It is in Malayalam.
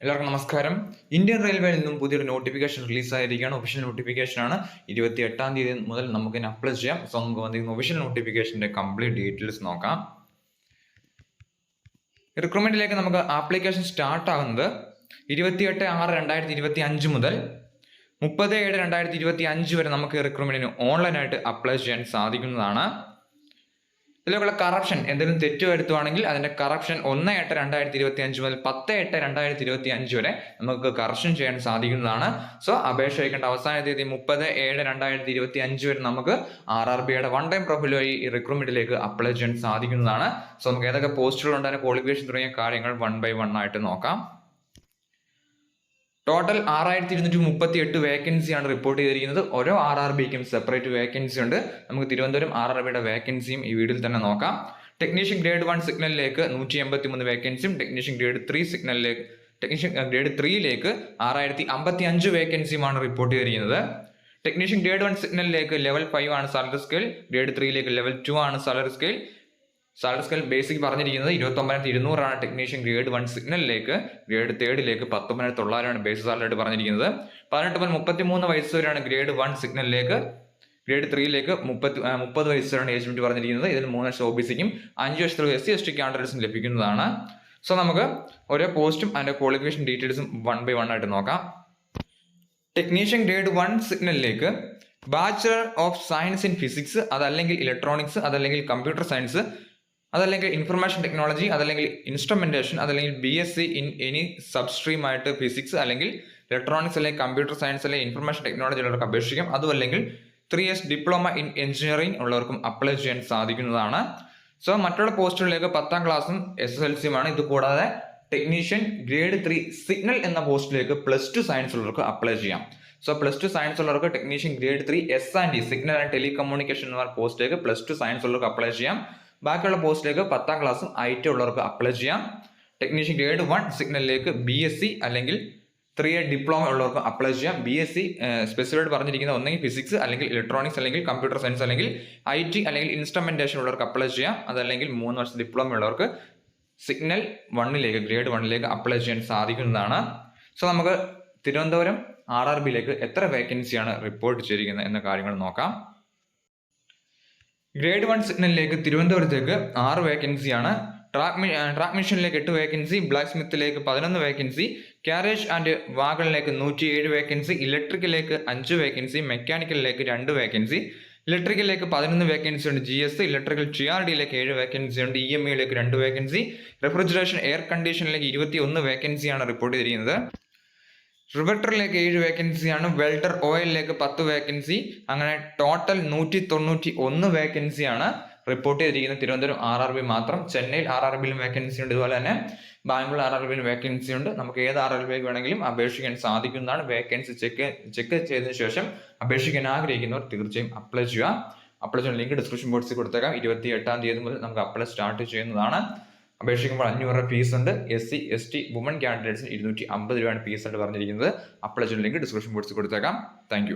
എല്ലാവർക്കും നമസ്കാരം. ഇന്ത്യൻ റെയിൽവേയിൽ നിന്നും പുതിയൊരു നോട്ടിഫിക്കേഷൻ റിലീസ് ആയിരിക്കുകയാണ്. ഒഫീഷ്യൽ നോട്ടിഫിക്കേഷൻ ആണ്. ഇരുപത്തി എട്ടാം തീയതി മുതൽ നമുക്ക് ഇതിന് അപ്ലൈ ചെയ്യാം. സോ നമുക്ക് വന്നിരിക്കുന്ന ഒഫീഷ്യൽ നോട്ടിഫിക്കേഷന്റെ കംപ്ലീറ്റ് ഡീറ്റെയിൽസ് നോക്കാം. റിക്രൂട്ട്മെന്റിലേക്ക് നമുക്ക് ആപ്ലിക്കേഷൻ സ്റ്റാർട്ട് ആകുന്നത് ഇരുപത്തിയെട്ട് ആറ് രണ്ടായിരത്തി ഇരുപത്തി അഞ്ച് മുതൽ മുപ്പത് ഏഴ് രണ്ടായിരത്തി ഇരുപത്തി അഞ്ച് വരെ നമുക്ക് റിക്രൂട്ട്മെന്റിന് ഓൺലൈനായിട്ട് അപ്ലൈ ചെയ്യാൻ സാധിക്കുന്നതാണ്. ഇതിലുള്ള കറപ്ഷൻ എന്തെങ്കിലും തെറ്റ് വരുത്തുവാണെങ്കിൽ അതിന്റെ കറപ്ഷൻ ഒന്ന് എട്ട് രണ്ടായിരത്തി ഇരുപത്തി അഞ്ച് മുതൽ പത്ത് എട്ട് രണ്ടായിരത്തി ഇരുപത്തി അഞ്ച് വരെ നമുക്ക് കറപ്ഷൻ ചെയ്യാൻ സാധിക്കുന്നതാണ്. സോ അപേക്ഷ അയക്കേണ്ട അവസാന തീയതി മുപ്പത് ഏഴ് രണ്ടായിരത്തി ഇരുപത്തി അഞ്ച് വരെ നമുക്ക് ആർ ആർ ബിയുടെ വൺ ടൈം പ്രൊഫൈൽ വഴി ഈ റിക്രൂട്ട്മെന്റിലേക്ക് അപ്ലൈ ചെയ്യാൻ സാധിക്കുന്നതാണ്. സോ നമുക്ക് ഏതൊക്കെ പോസ്റ്റുകൾ ഉണ്ടാകുന്ന ക്വാളിഫിക്കേഷൻ തുടങ്ങിയ കാര്യങ്ങൾ വൺ ബൈ വൺ ആയിട്ട് നോക്കാം. ടോട്ടൽ ആറായിരത്തി ഇരുന്നൂറ്റി മുപ്പത്തി എട്ട് വേക്കൻസിയാണ് റിപ്പോർട്ട് ചെയ്തിരിക്കുന്നത്. ഓരോ ആർ ആർ ബിക്കും സെപ്പറേറ്റ് വേക്കൻസി ഉണ്ട്. നമുക്ക് തിരുവനന്തപുരം ആർ ആർ ബിയുടെ വേക്കൻസിയും ഈ വീഡിയോയിൽ തന്നെ നോക്കാം. ടെക്നീഷ്യൻ ഗ്രേഡ് വൺ സിഗ്നലിലേക്ക് നൂറ്റി എൺപത്തി മൂന്ന് വേക്കൻസിയും ടെക്നീഷ്യൻ ഗ്രേഡ് ത്രീ സിഗ്നലിലേക്ക് ടെക്നീഷ്യൻ ഗ്രേഡ് ത്രീയിലേക്ക് ആറായിരത്തി അമ്പത്തി അഞ്ച് വേക്കൻസിയുമാണ് റിപ്പോർട്ട് ചെയ്തിരിക്കുന്നത്. ടെക്നീഷ്യൻ ഗ്രേഡ് വൺ സിഗ്നലിലേക്ക് ലെവൽ ഫൈവ് ആണ് സാലറി സ്കെയിൽ ഗ്രേഡ് ത്രീയിലേക്ക് ലെവൽ ടു ആണ് salary scale salary scale basic പറഞ്ഞിരിക്കുന്നത് ഇരുപത്തൊമ്പതിനായിരത്തി ഇരുന്നൂറാണ് ടെക്നീഷ്യൻ ഗ്രേഡ് വൺ സിഗ്നലിലേക്ക് ഗ്രേഡ് തേർഡിലേക്ക് പത്തൊമ്പതിനായിരത്തി തൊള്ളായിരമാണ് ബേസിക് സാലറി ആയിട്ട് പറഞ്ഞിരിക്കുന്നത്. പതിനെട്ട് മുതൽ മുപ്പത്തി മൂന്ന് വയസ്സ് വരെയാണ് ഗ്രേഡ് വൺ സിഗ്നലിലേക്ക് ഗ്രേഡ് ത്രീയിലേക്ക് മുപ്പത്തി മുപ്പത് വയസ്സ് വരെയാണ് ഏജ് ലിമിറ്റ് പറഞ്ഞിരിക്കുന്നത്. ഇതിൽ മൂന്ന് വർഷം ഒ ബി സിക്കും അഞ്ച് വർഷത്തിൽ എസ് സി എസ് ടി കാൻഡിഡേറ്റ്സും ലഭിക്കുന്നതാണ്. സോ നമുക്ക് ഓരോ പോസ്റ്റും അതിന്റെ ക്വാളിഫിക്കേഷൻ ഡീറ്റെയിൽസും വൺ ബൈ വൺ ആയിട്ട് നോക്കാം. Technician grade one സിഗ്നലിലേക്ക് bachelor of science in physics അതല്ലെങ്കിൽ ഇലക്ട്രോണിക്സ് അതല്ലെങ്കിൽ കമ്പ്യൂട്ടർ സയൻസ് അതല്ലെങ്കിൽ ഇൻഫർമേഷൻ ടെക്നോളജി അതല്ലെങ്കിൽ ഇൻസ്ട്രുമെന്റേഷൻ അതല്ലെങ്കിൽ B S C in any substream ആയിട്ട് ഫിസിക്സ് അല്ലെങ്കിൽ ഇലക്ട്രോണിക്സ് അല്ലെങ്കിൽ കമ്പ്യൂട്ടർ സയൻസ് അല്ലെങ്കിൽ ഇൻഫർമേഷൻ ടെക്നോളജി ഉള്ളവർക്ക് അപേക്ഷിക്കാം. അതും അല്ലെങ്കിൽ three years diploma in engineering ഉള്ളവർക്കും അപ്ലൈ ചെയ്യാൻ സാധിക്കുന്നതാണ്. സോ മറ്റുള്ള പോസ്റ്റുകളിലേക്ക് പത്താം ക്ലാസ്സും എസ് എസ് എൽ സിയുമാണ് ഇത് കൂടാതെ ടെക്നീഷ്യൻ ഗ്രേഡ് ത്രീ സിഗ്നൽ എന്ന പോസ്റ്റിലേക്ക് പ്ലസ് ടു സയൻസ് ഉള്ളവർക്ക് അപ്ലൈ ചെയ്യാം. സോ പ്ലസ് ടു സയൻസ് ഉള്ളവർക്ക് technician grade three S and D signal and telecommunication എന്ന പോസ്റ്റിലേക്ക് പ്ലസ് ടു സയൻസ് ഉള്ളവർക്ക് അപ്ലൈ ചെയ്യാം. ബാക്കിയുള്ള പോസ്റ്റിലേക്ക് പത്താം ക്ലാസ്സും ഐ ടി ഉള്ളവർക്ക് അപ്ലൈ ചെയ്യാം. ടെക്നീഷ്യൻ ഗ്രേഡ് വൺ സിഗ്നലിലേക്ക് ബി എസ് സി അല്ലെങ്കിൽ ത്രീ ഇയർ ഡിപ്ലോമ ഉള്ളവർക്ക് അപ്ലൈ ചെയ്യാം. ബി എസ് സി സ്പെസിഫൈഡ് പറഞ്ഞിരിക്കുന്ന ഒന്നെങ്കിൽ ഫിസിക്സ് അല്ലെങ്കിൽ ഇലക്ട്രോണിക്സ് അല്ലെങ്കിൽ കമ്പ്യൂട്ടർ സയൻസ് അല്ലെങ്കിൽ ഐ ടി അല്ലെങ്കിൽ ഇൻസ്ട്രുമെന്റേഷൻ ഉള്ളവർക്ക് അപ്ലൈ ചെയ്യാം. അതല്ലെങ്കിൽ മൂന്ന് വർഷം ഡിപ്ലോമ ഉള്ളവർക്ക് സിഗ്നൽ വണ്ണിലേക്ക് ഗ്രേഡ് വണ്ണിലേക്ക് അപ്ലൈ ചെയ്യാൻ സാധിക്കുന്നതാണ്. സോ നമുക്ക് തിരുവനന്തപുരം ആർ ആർ ബിയിലേക്ക് എത്ര വേക്കൻസിയാണ് റിപ്പോർട്ട് ചെയ്തിരിക്കുന്നത് എന്ന കാര്യങ്ങൾ നോക്കാം. ഗ്രേഡ് വൺ സിഗ്നലിലേക്ക് തിരുവനന്തപുരത്തേക്ക് ആറ് വേക്കൻസിയാണ് ട്രാക്ക് മി- ട്രാക്ക് മിഷനിലേക്ക് എട്ട് വേക്കൻസി ബ്ലാക്ക് സ്മിത്തിലേക്ക് പതിനൊന്ന് വേക്കൻസി ക്യാരേജ് ആൻഡ് വാഗണിലേക്ക് നൂറ്റി ഏഴ് വേക്കൻസി ഇലക്ട്രിക്കലിലേക്ക് അഞ്ച് വേക്കൻസി മെക്കാനിക്കലിലേക്ക് രണ്ട് വേക്കൻസി ഇലക്ട്രിക്കലിലേക്ക് പതിനൊന്ന് വേക്കൻസി ഉണ്ട് G S electrical T R ഡിയിലേക്ക് ഏഴ് വേക്കൻസി ഉണ്ട് ഇ എം ഇയിലേക്ക് രണ്ട് വേക്കൻസി റെഫ്രിജറേഷൻ എയർ കണ്ടീഷനിലേക്ക് ഇരുപത്തി ഒന്ന് വേക്കൻസിയാണ് റിപ്പോർട്ട് ചെയ്തിരിക്കുന്നത്. റിവട്ടറിലേക്ക് ഏഴ് വേക്കൻസിയാണ് വെൽഡർ ഓയിലിലേക്ക് പത്ത് വേക്കൻസി അങ്ങനെ ടോട്ടൽ നൂറ്റി തൊണ്ണൂറ്റി ഒന്ന് വേക്കൻസിയാണ് റിപ്പോർട്ട് ചെയ്തിരിക്കുന്നത്. തിരുവനന്തപുരം ആർ ആർ ബി മാത്രം ചെന്നൈയിൽ ആർ ആർ ബിയിലും വേക്കൻസി ഉണ്ട്. ഇതുപോലെ തന്നെ ബാംഗ്ലൂർ ആർ ആർ ബിയിലും വേക്കൻസി ഉണ്ട്. നമുക്ക് ഏത് ആർ ആർ ബിക്ക് വേണമെങ്കിലും അപേക്ഷിക്കാൻ സാധിക്കുന്നതാണ്. വേക്കൻസി ചെക്ക് ചെക്ക് ചെയ്തതിനു ശേഷം അപേക്ഷിക്കാൻ ആഗ്രഹിക്കുന്നവർ തീർച്ചയായും അപ്ലൈ ചെയ്യുക. അപ്ലൈ ചെയ്യുന്ന ലിങ്ക് ഡിസ്ക്രിപ്ഷൻ ബോക്സിൽ കൊടുത്തേക്കാം. ഇരുപത്തി എട്ടാം തീയതി മുതൽ നമുക്ക് അപ്ലൈ സ്റ്റാർട്ട് ചെയ്യുന്നതാണ്. അപേക്ഷിക്കുമ്പോൾ അഞ്ഞൂറ് രൂപ ഫീസ് ഉണ്ട് S C S T woman കാൻഡിഡേറ്റ്സിന് ഇരുന്നൂറ്റി അമ്പത് രൂപയാണ് ഫീസ് ആയിട്ട് പറഞ്ഞിരിക്കുന്നത്. അപ്ലൈ ചെയ്യുന്ന ലിങ്ക് ഡിസ്ക്രിപ്ഷൻ ബോക്സിൽ കൊടുത്തേക്കാം. താങ്ക്